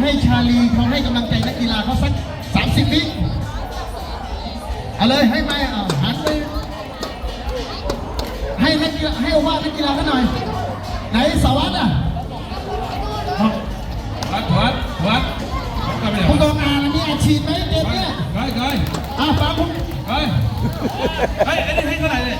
ให้ชาลีเขาให้กำลังใจนักกีฬาเขาสักสามสิบวิเอาเลยให้ไหมอะหันไปให้นักกีฬาให้โอวานักกีฬาเขาหน่อย ไหนสวัสดิ์อะวัดวัดวัดวัดกันไปไหนผู้กองอานอันนี้อาชีพไหมเกมเนี้ยเฮ้ยเฮ้ยอะฟังผมเฮ้ยเฮ้ยอันนี้ให้เท่าไหร่เนี่ย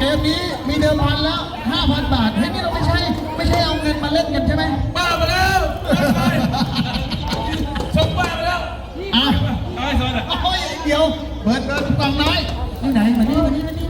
เกมนี้มีเดิมพันแล้วห้าพันบาทเฮ้ยนี่เราไม่ใช่ ไม่ใช่เอาเงินมาเล่นกันใช่ไหมบ้าไปแล้วชมบ้าไปแล้วอะเอาให้สอนอะโอ้ยเดี๋ยวเปิดเปิดกล่องน้อยนี่ไหนมานี่มานี่มานี่มานี่พัน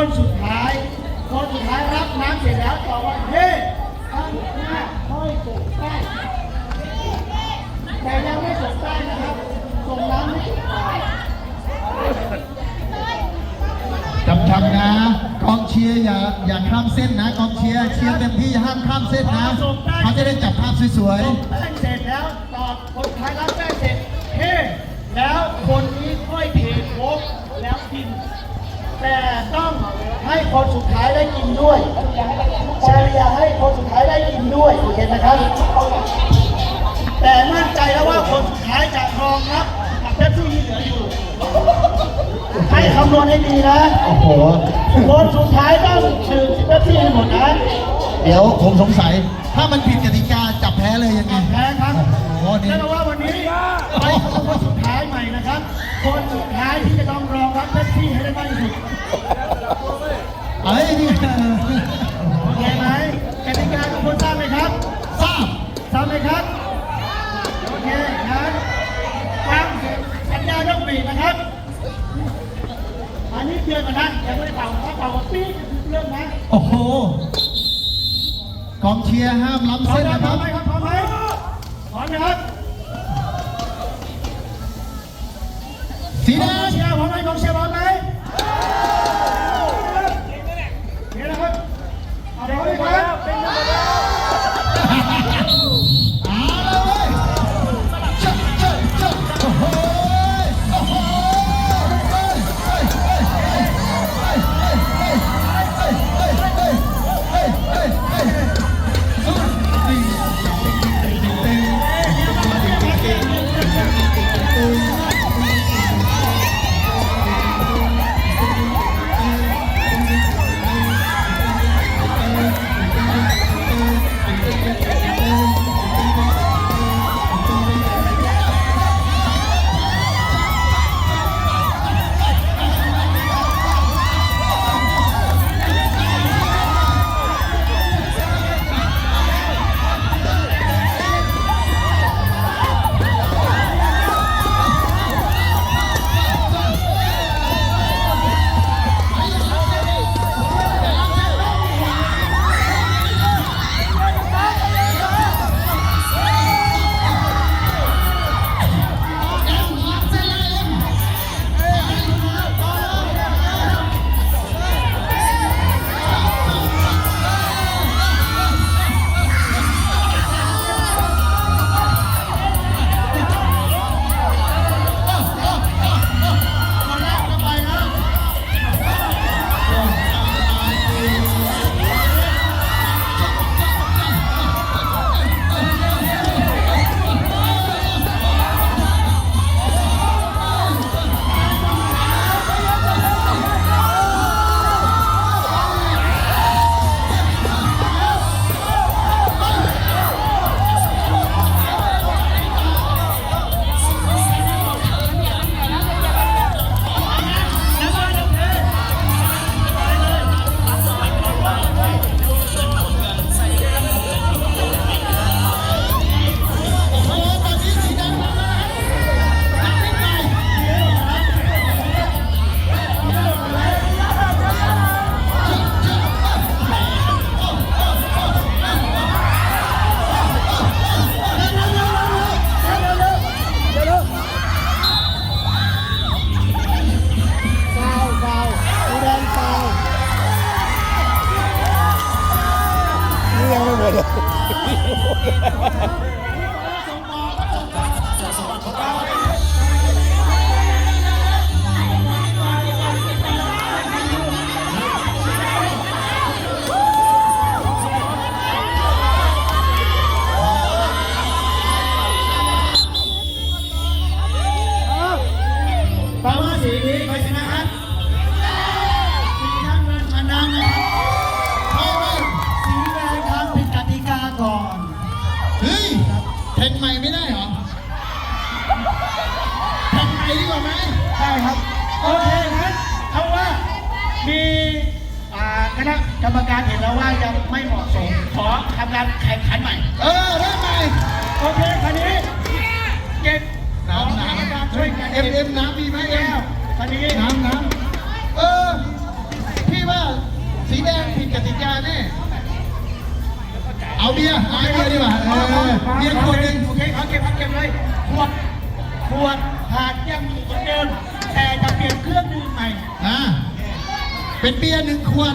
คนสุดท้าย คนสุดท้ายรับน้ำเสร็จแล้วต่อว่าเฮ้ตั้งหน้าค่อยส่งใต้แต่ยังไม่ส่งใต้นะครับ ส่งน้ำไม่ส่งใต้จำจำนะกองเชียร์อย่าอย่าข้ามเส้นนะกองเชียร์เชียร์เต็มที่ห้ามข้ามเส้นนะเขาจะได้จับภาพสวยส่งแป้งเสร็จแล้วตอบคนไทยรับแป้งเสร็จเฮ้แล้วคน แต่ต้องให้คนสุดท้ายได้กินด้วยเฉลี่ยให้คนสุดท้ายได้กินด้วยโอเคนะครับ แต่มั่นใจแล้วว่าคนสุดท้ายจะครองครับกับเป๊ปซี่ที่เหลืออยู่ ให้คำนวณให้ดีนะๆโอ้โห คนสุดท้ายต้องดื่มเป๊ปซี่ให้หมดนะ เดี๋ยวผมสงสัย ถ้ามันผิดกติกาจับแพ้เลยยังไงแพ้ครับโอ้โหนี่นั่นแปลว่าวันนี้ไปสู่คนสุดท้ายใหม่นะครับ คนสุดท้ายที่จะต้องร องรับเป๊ปซี่ให้ได้มากที่สุดเอ้ยนี่โอเคไหมกติกาทุกคนทราบไหมครับทราบทราบไหมครับโอเคงั้นฟังสัญญาณยกปีกนะครับอันนี้เตือนก่อนนะยังไม่ได้เป่าถ้าเป่ากับปี๊ดเรื่องนะโอ้โหกองเชียร์ห้ามล้ำพร้อมเส้นไหมนะพคร้อรัมบไหมครับพร้อมไหมพร้อมนะครับสีแดกอง ให้น้องเชียบอลไห brother. โอเคงั้นเอาว่ามีอ่าคณะกรรมการเห็นแล้วว่ายังไม่เหมาะสม ขอทำการแข่งขันใหม่ เออได้ไหมโอเคคันนี้เก็บน้ำน้กรรมการำช่วยกันเอ็มเอ็มน้ำมีไหมเอ็แก้มวคันนี้น้ำน้ำเออพี่ว่าสีแดงผิดกติกาแน่เอาเบียร์เอาเบียร์ดีกว่าเออเบียร์ขวดหนึ่งโอเคเขาเก็บเขาเก็บเลยขวดขวดหาดยังเหมือนเดิมแต่ เป็นเบียร์หนึ่งขวด